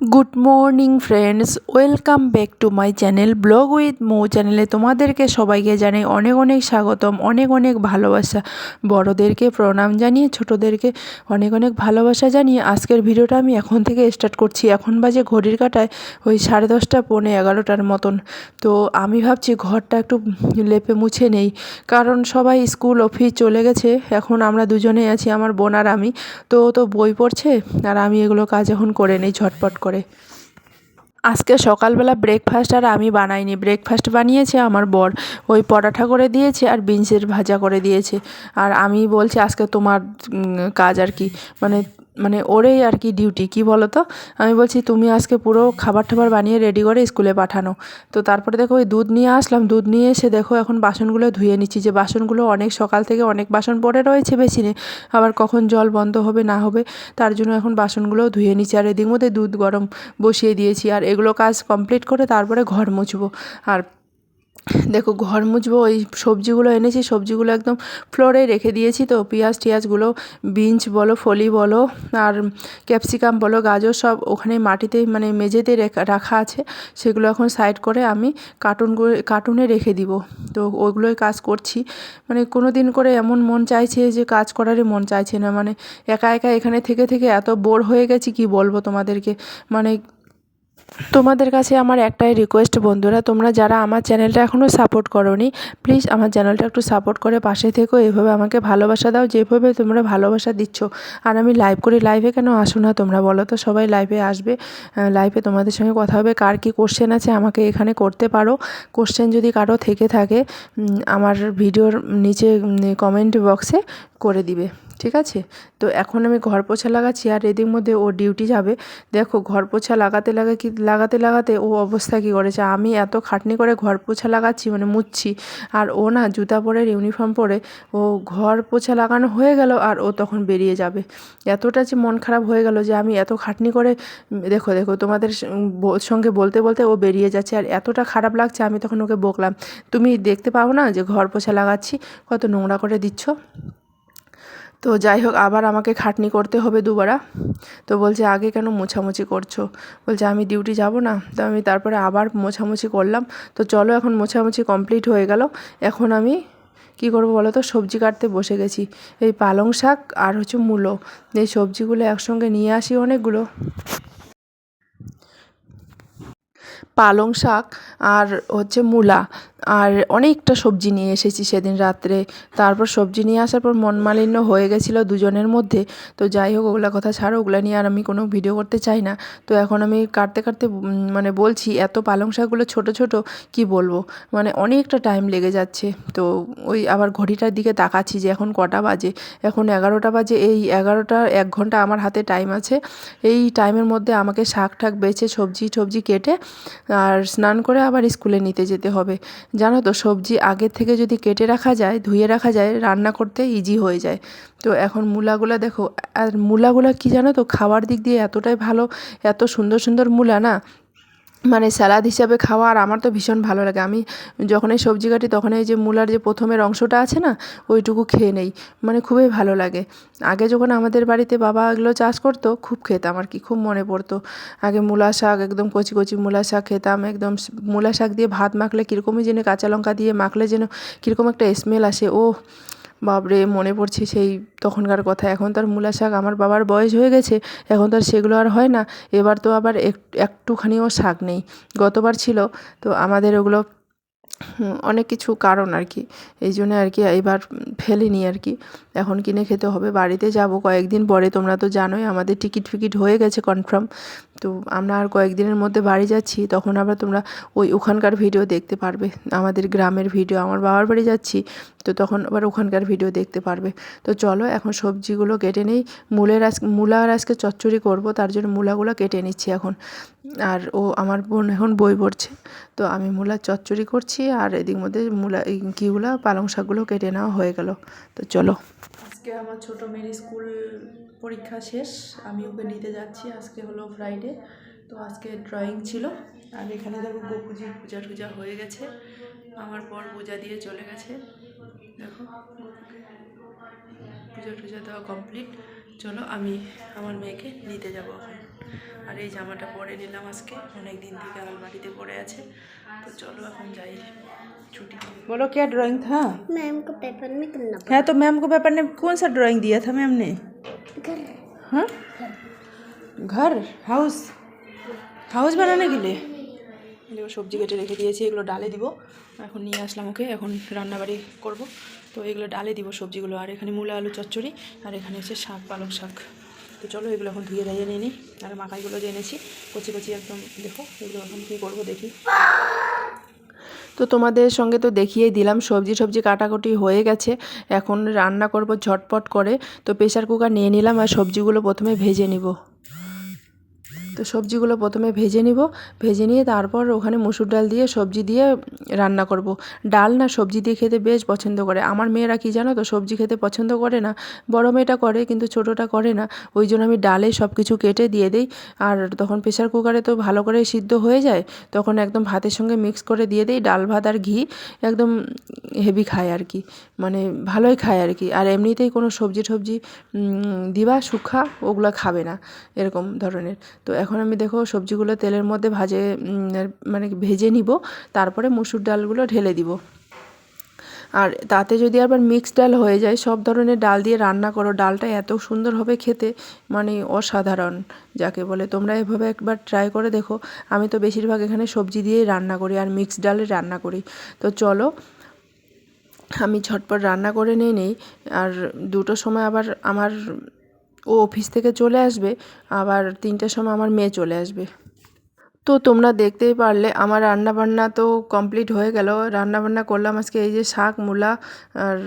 Good morning friends welcome back to my channel blog with Mou চ্যানেলে তোমাদেরকে সবাইকে জানাই অনেক অনেক স্বাগতম, অনেক অনেক ভালোবাসা। বড়দেরকে প্রণাম জানিয়ে, ছোটোদেরকে অনেক অনেক ভালোবাসা জানিয়ে আজকের ভিডিওটা আমি এখন থেকে স্টার্ট করছি। এখন বাজে ঘড়ির কাটায়, ওই সাড়ে দশটা, পৌনে এগারোটার মতন। তো আমি ভাবছি ঘরটা একটু লেপে মুছে নেই। কারণ সবাই স্কুল, অফিস চলে গেছে। এখন আমরা দুজনেই আছি, আমার বোন আর আমি। তো তো বই পড়ছে, আর আমি এগুলো কাজ এখন করে নিই ঝটপট করে। আজকে সকালবেলা ব্রেকফাস্ট আর আমি বানাইনি। ব্রেকফাস্ট বানিয়েছে আমার বর। ওই পরাঠা করে দিয়েছে আর বিনসের ভাজা করে দিয়েছে। আর আমি বলছি, আজকে তোমার কাজ আর কি? মানে মানে ওরেই আর কি ডিউটি কি বলো তো আমি বলছি, তুমি আজকে পুরো খাবার টাবার বানিয়ে রেডি করে স্কুলে পাঠানো। তো তারপরে দেখো ওই দুধ নিয়ে আসলাম, দুধ নিয়ে এসে দেখো এখন বাসনগুলো ধুয়ে নিচ্ছি। যে বাসনগুলো অনেক সকাল থেকে অনেক বাসন পড়ে রয়েছে বেসিনে, আবার কখন জল বন্ধ হবে না হবে, তার জন্য এখন বাসনগুলোও ধুয়ে নিচ্ছি। আর এদিক মধ্যে দুধ গরম বসিয়ে দিয়েছি, আর এগুলো কাজ কমপ্লিট করে তারপরে ঘর মুছবো। আর দেখো ঘর মুছবো, ওই সবজিগুলো এনেছি, সবজিগুলো একদম ফ্লোরে রেখে দিয়েছি তো। পেঁয়াজ টিয়াজগুলো বিনস বলো, ফলি বলো, আর ক্যাপসিকাম বলো, গাজর সব ওখানে মাটিতে মানে মেঝেতে রেখা- আছে। সেগুলো এখন সাইড করে আমি কার্টুন কার্টুনে রেখে দিব। তো ওগুলোই কাজ করছি। মানে কোনো দিন করে এমন মন চাইছে যে কাজ করারই মন চাইছে না। মানে একা একা এখানে থেকে থেকে এত বোর হয়ে গেছি, কি বলব তোমাদেরকে? মানে তোমাদের কাছে আমার একটাই রিকোয়েস্ট বন্ধুরা, তোমরা যারা আমার চ্যানেলটা এখনও সাপোর্ট করোনি প্লিজ আমার চ্যানেলটা একটু সাপোর্ট করে পাশে থেকো, এভাবে আমাকে ভালোবাসা দাও, যেভাবে তোমরা ভালোবাসা দিচ্ছ। আর আমি লাইভ করি লাইভে কেন আসো না তোমরা বলো তো? সবাই লাইভে আসবে লাইভে তোমাদের সঙ্গে কথা হবে, কার কী কোশ্চেন আছে আমাকে এখানে করতে পারো। কোশ্চেন যদি কারও থেকে থাকে আমার ভিডিওর নিচে কমেন্ট বক্সে করে দিবে। ঠিক আছে? তো এখন আমি ঘর পোছা লাগাচ্ছি আর এদিক মধ্যে ও ডিউটি যাবে। দেখো, ঘর পোছা লাগাতে লাগা কি, লাগাতে লাগাতে ও অবস্থা কী করেছে? আমি এত খাটনি করে ঘর পোছা লাগাচ্ছি মানে মুছছি আর ও না জুতা পরে, ইউনিফর্ম পরে, ও ঘর পোছা লাগানো হয়ে গেল আর ও তখন বেরিয়ে যাবে। এতটা যে মন খারাপ হয়ে গেল যে আমি এত খাটনি করে, দেখো দেখো, তোমাদের সঙ্গে বলতে বলতে ও বেরিয়ে যাচ্ছে আর এতটা খারাপ লাগছে আমি তখন ওকে বকলাম। তুমি দেখতে পাও না যে ঘর পোছা লাগাচ্ছি? কত নোংরা করে দিচ্ছ? তো যাই হোক, আবার আমাকে খাটনি করতে হবে দুবারা। তো বলছে, আগে কেন মোছামুছি করছ? বলছে, আমি ডিউটি যাব না। তো আমি তারপরে আবার মোছামুছি করলাম। তো চলো, এখন মোছামুছি কমপ্লিট হয়ে গেল। এখন আমি কী করব বলো তো? সবজি কাটতে বসে গেছি। এই পালং শাক আর হচ্ছে মূলো। এই সবজিগুলো একসঙ্গে নিয়ে আসি অনেকগুলো। পালং শাক আর হচ্ছে মূলা। আর অনেকটা সবজি নিয়ে এসেছি সেদিন রাত্রে। তারপর সবজি নিয়ে আসার পর মন মালিন্য হয়ে গেছিল দুজনের মধ্যে। তো যাই হোক, ওগুলা কথা ছাড়ো, ওগুলা নিয়ে আর আমি কোনো ভিডিও করতে চাই না। তো এখন আমি কাটতে কাটতে মানে বলছি, এত পালং শাকগুলো ছোট ছোট কি বলব? মানে অনেকটা টাইম লেগে যাচ্ছে। তো ওই আবার ঘড়িটার দিকে তাকাচ্ছি যে এখন কটা বাজে? এখন এগারোটা বাজে। এই এগারোটা, এক ঘণ্টা আমার হাতে টাইম আছে। এই টাইমের মধ্যে আমাকে শাক ঠাক বেছে সবজি টবজি কেটে আর স্নান করে আবার স্কুলে নিতে যেতে হবে। জানো তো, সবজি আগে থেকে যদি কেটে রাখা যায়, ধুয়ে রাখা যায়, রান্না করতে ইজি হয়ে যায়। তো এখন মূলাগুলো দেখো, আর মূলাগুলো কি জানো তো, খাওয়ার দিক দিয়ে এতটাই ভালো, এত সুন্দর সুন্দর মূলা না মানে স্যালাদ হিসাবে খাওয়া আর আমার তো ভীষণ ভালো লাগে। আমি যখনই সবজি কাটি তখন এই যে মূলার যে প্রথমের অংশটা আছে না, ওইটুকু খেয়ে নেই। মানে খুবই ভালো লাগে। আগে যখন আমাদের বাড়িতে বাবা এগুলো চাষ করতো, খুব খেতাম আর কি, খুব মনে পড়তো। আগে মূলা শাক, একদম কচি কচি মূলা শাক খেতাম, একদম মূলা শাক দিয়ে ভাত মাখলে কীরকমই যেন কাঁচা লঙ্কা দিয়ে মাখলে যেন কীরকম একটা স্মেল আসে। ও বাপরে, মনে পড়ছে সেই তখনকার কথা। এখন তার মূলা শাক আমার বাবার বয়স হয়ে গেছে, এখন তার সেগুলো আর হয় না। এবার তো আবার এক, একটুখানিও শাক নেই। গতবার ছিল, তো আমাদের ওগুলো অনেক কিছু কারণ আর কি। এই জন্য আর কি এবার ফেলিনি আর কি। এখন কিনে খেতে হবে, বাড়িতে যাব। কয়েকদিন পরে তোমরা তো জানোই, আমাদের টিকিট ফিকিট হয়ে গেছে কনফার্ম তো আমরা আর কয়েকদিনের মধ্যে বাড়ি যাচ্ছি, তখন আবার তোমরা ওই ওখানকার ভিডিও দেখতে পারবে। আমাদের গ্রামের ভিডিও আমার বাবার বাড়ি যাচ্ছি, তো তখন আবার ওখানকার ভিডিও দেখতে পারবে। তো চলো, এখন সবজিগুলো কেটে নেই। মূলের আজ মূলার আজকে চচ্চড়ি করব, তার জন্য মূলাগুলো কেটে নিচ্ছি এখন। আর ও, আমার বোন এখন বই পড়ছে, তো আমি মূলার চচ্চড়ি করছি। আর এদিক মধ্যে মূলা কীগুলো পালং শাকগুলো কেটে নেওয়া হয়ে গেল। তো চলো। আজকে আমার ছোটো মেয়ের স্কুল পরীক্ষা শেষ, আমি ওকে নিতে যাচ্ছি, আজকে হলো ফ্রাইডে তো আজকে ড্রয়িং ছিল। আর এখানে দেখো গোপুজি পূজা টুজা হয়ে গেছে, আমার পর পূজা দিয়ে চলে গেছে। দেখো, পুজো টুজো দেওয়া কমপ্লিট চলো আমি আমার মেয়েকে নিতে যাব এখন আর এই জামাটা পরে নিলাম আজকে অনেক দিন থেকে আলমারিতে পড়ে আছে তো চলো এখন যাই छुट्टी बोलो क्या ड्राइंग था मैम को पेपर में करना है तो मैम को पेपर ने कौन सा ड्राइंग दिया था मैम ने घर हाँ घर হাউস হাউস বানানে গেলে দেখো সবজি কেটে রেখে দিয়েছি, এগুলো ডালে দিব। এখন নিয়ে আসলাম ওকে, এখন রান্নাবাড়ি করব। তো এগুলো ডালে দিব সবজিগুলো, আর এখানে মূলা, আলু, চচ্চড়ি, আর এখানে হচ্ছে শাক, পালং শাক। তো চলো এগুলো এখন ধুয়ে ধাইয়ে নিয়ে নিই, আর মাখাইগুলো যে এনেছি, কচি কচি একদম দেখো, এগুলো এখন কী করব দেখি। তো তোমাদের সঙ্গে তো দেখিয়েই দিলাম, সবজি সবজি কাটাকুটি হয়ে গেছে, এখন রান্না করব ঝটপট করে। তো প্রেশার কুকার নিয়ে নিলাম আর সবজিগুলো প্রথমে ভেজে নিব। তো সবজিগুলো প্রথমে ভেজে নিব। ভেজে নিয়ে তারপর ওখানে মুসুর ডাল দিয়ে সবজি দিয়ে রান্না করব। ডাল না সবজি দিয়ে খেতে বেশ পছন্দ করে। আমার মেয়েরা কি জানো তো, সবজি খেতে পছন্দ করে না। বড় মেয়েটা করে কিন্তু ছোটোটা করে না। ওই জন্য আমি ডালে সব কিছু কেটে দিয়ে দিই। আর তখন প্রেশার কুকারে তো ভালো করে সিদ্ধ হয়ে যায়। তখন একদম ভাতের সঙ্গে মিক্স করে দিয়ে দিই। ডাল ভাত আর ঘি একদম হেভি খায় আর কি। মানে ভালোই খায় আর কি। আর এমনিতেই কোনো সবজি টবজি দিবা, শুখা, ওগুলো খাবে না। এরকম ধরনের। তো এখন আমি দেখো সবজিগুলো তেলের মধ্যে ভাজে মানে ভেজে নিব, তারপরে মুসুর ডালগুলো ঢেলে দিব। আর তাতে যদি আবার মিক্স ডাল হয়ে যায়, সব ধরনের ডাল দিয়ে রান্না করো, ডালটা এত সুন্দর হবে খেতে মানে অসাধারণ, যাকে বলে। তোমরা এভাবে একবার ট্রাই করে দেখো। আমি তো বেশিরভাগ এখানে সবজি দিয়েই রান্না করি আর মিক্স ডালে রান্না করি। তো চলো, আমি ঝটপট রান্না করে নিয়ে নিই। আর দুটো সময় আবার আমার ও অফিস থেকে চলে আসবে, আবার তিনটের সময় আমার মেয়ে চলে আসবে। তো তোমরা দেখতেই পারলে, আমার রান্নাবান্না তো কমপ্লিট হয়ে গেল। রান্নাবান্না করলাম আজকে এই যে শাক, মূলা আর